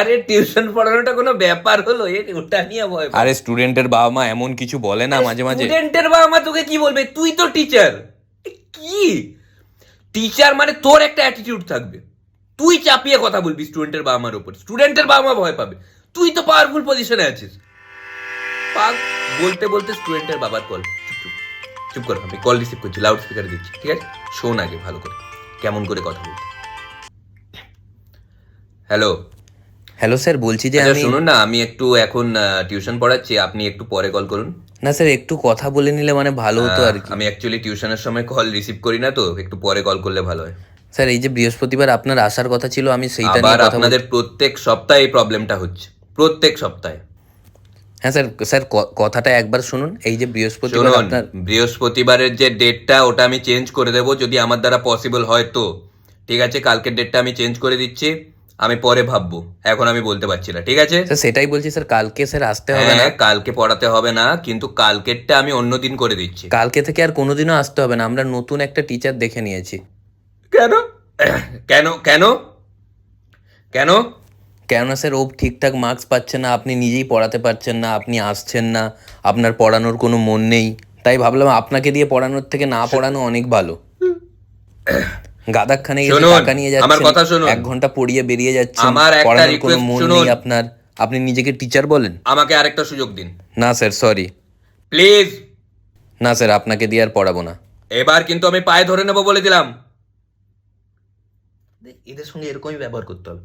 আরে টিউশন পড়ানোটা কোনো ব্যাপার হলো? এ ওটা নিয়ে ভয় আরে স্টুডেন্টের বাবা মা এমন কিছু বলে না মাঝে মাঝে। স্টুডেন্টের বাবা মা তোকে কি বলবে? তুই তো টিচার কি? টিচার মানে তোর একটা অ্যাটিটিউড থাকবে। তুই চাপিয়ে কথা বলবি স্টুডেন্টের বাবা মার উপর। স্টুডেন্টের বাবা মা ভয় পাবে। তুই তো পাওয়ারফুল পজিশনে আছিস। পাক বলতে বলতে স্টুডেন্টের বাবার কল চুপ চুপ চুপ আমি কল রিসিভ করছি লাউড স্পিকারে দিচ্ছি ঠিক আছে? শোন আগে ভালো করে। কেমন করে কথা বলতে। হ্যালো হ্যালো স্যার বলছি যে আচ্ছা আমি শুনুন না আমি একটু এখন টিউশন পড়াচ্ছি আপনি একটু পরে কল করুন। না স্যার একটু কথা বলে নিলে মানে ভালো হতো আর কি। আমি অ্যাকচুয়ালি টিউশনের সময় কল রিসিভ করি না তো একটু পরে কল করলে ভালো হয়। স্যার এই যে বৃহস্পতিবার আপনার আসার কথা ছিল আমি সেইটা নিয়ে কথা আপনাদের প্রত্যেক সপ্তাহে এই প্রবলেমটা হচ্ছে প্রত্যেক সপ্তাহে। হ্যাঁ স্যার স্যার কথাটা একবার শুনুন এই যে বৃহস্পতিবার আপনার বৃহস্পতিবারের যে ডেটটা ওটা আমি চেঞ্জ করে দেবো যদি আমার দ্বারা পসিবল হয় তো। ঠিক আছে কালকের ডেটটা আমি চেঞ্জ করে দিচ্ছি। আমি পরে ভাববো। এখন আমি বলতে পারছি না ঠিক আছে? স্যার সেটাই বলছি স্যার কালকে স্যার আসতে হবে না। হ্যাঁ কালকে পড়াতে হবে না কিন্তু কালকেরটা আমি অন্য দিন করে দিচ্ছি। কালকে থেকে আর কোনোদিনও আসতে হবে না আমরা নতুন একটা টিচার দেখে নিয়েছি। কেন? কেন কেন? কেন? কেন স্যার ও ঠিকঠাক মার্কস পাচ্ছে না আপনি নিজেই পড়াতে পারছেন না আপনি আসছেন না আপনার পড়ানোর কোনো মন নেই। তাই ভাবলাম আপনাকে দিয়ে পড়ানোর থেকে না পড়ানো অনেক ভালো। গাদাখানে গেছে টাকা নিয়ে আমার কথা যাচ্ছেন শুনুন। এক ঘণ্টা পড়িয়ে বেরিয়ে যাচ্ছেন আমার একটা মন শুনুন। আপনার। আপনি নিজেকে টিচার বলেন? আমাকে আরেকটা সুযোগ দিন। না স্যার সরি প্লিজ না স্যার আপনাকে দিয়ে আর পড়াবো না। এবার কিন্তু আমি পায়ে ধরে নেব বলে দিলাম। এদের সঙ্গে এরকমই ব্যবহার করতে হবে।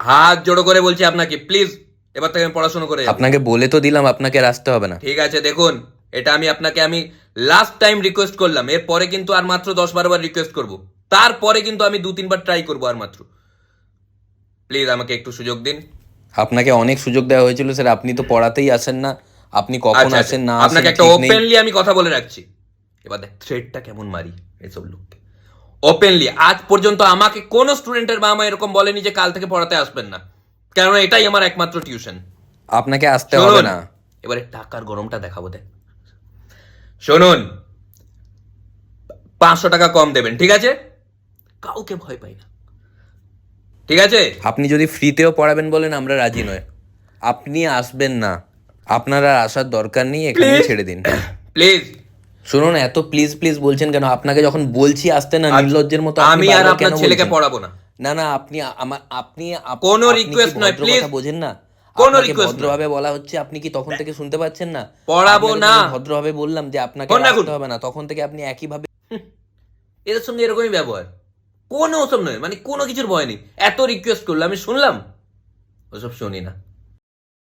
হাত জোড়ো করে বলছি আপনাকে প্লিজ এবার থেকে আমি পড়াশোনা করে আপনাকে বলে তো দিলাম আপনাকে আর আসতে হবে না। ঠিক আছে দেখুন। এটা আমি আপনাকে আমি লাস্ট টাইম রিকোয়েস্ট করলাম। এরপরে কিন্তু আর মাত্র দশ বারো বার রিকোয়েস্ট করব। তারপরে কিন্তু আমি দু তিনবার ট্রাই করব আর মাত্র। প্লিজ আমাকে একটু সুযোগ দিন। আপনাকে অনেক সুযোগ দেওয়া হয়েছিল স্যার আপনি তো পড়াতেই আসেন না। আপনি কখন আচ্ছা, আচ্ছা। আসেন না আপনাকে একটা ওপেনলি আমি কথা বলে রাখছি। এবার দেখ থ্রেডটা কেমন মারি এসব লোককে। ওপেনলি আজ পর্যন্ত আমাকে কোন স্টুডেন্টের বাবা মা এরকম বলেনি যে কাল থেকে পড়াতে আসবেন না। কারণ এটাই আমার একমাত্র টিউশন আপনাকে আসতে হবে না। এবারে টাকার গরমটা দেখাবো দেখ। শুনুন পাঁচশো টাকা কম দেবেন ঠিক আছে? কাউকে ভয় পাই না। ঠিক আছে? আপনি যদি ফ্রিতেও পড়াবেন বলেন আমরা রাজি নয়। আপনি আসবেন না। আপনার আর আসার দরকার নেই এখানে ছেড়ে দিন। প্লিজ শুনুন এত প্লিজ প্লিজ বলছেন কেন? আপনাকে যখন বলছি আসতে না নির্লজ্জের মতো আমি আর আপনার ছেলেকে পড়াবো না। না না আপনি আমার আপনি আপ- কোনো request নয়. কথা বোঝেন না? কোনো রিকোয়েস্ট ভদ্রভাবে বলা হচ্ছে আপনি কি তখন থেকে শুনতে পাচ্ছেন না? পড়াবো না। ভদ্রভাবে বললাম যে আপনাকে। আসতে হবে না তখন থেকে আপনি একই ভাবে এদের সঙ্গে এরকমই ব্যবহার। কোনো ওসব নয় মানে কোনো কিছুর ভয় নেই। এত রিকোয়েস্ট করল আমি শুনলাম? ওসব শুনি না।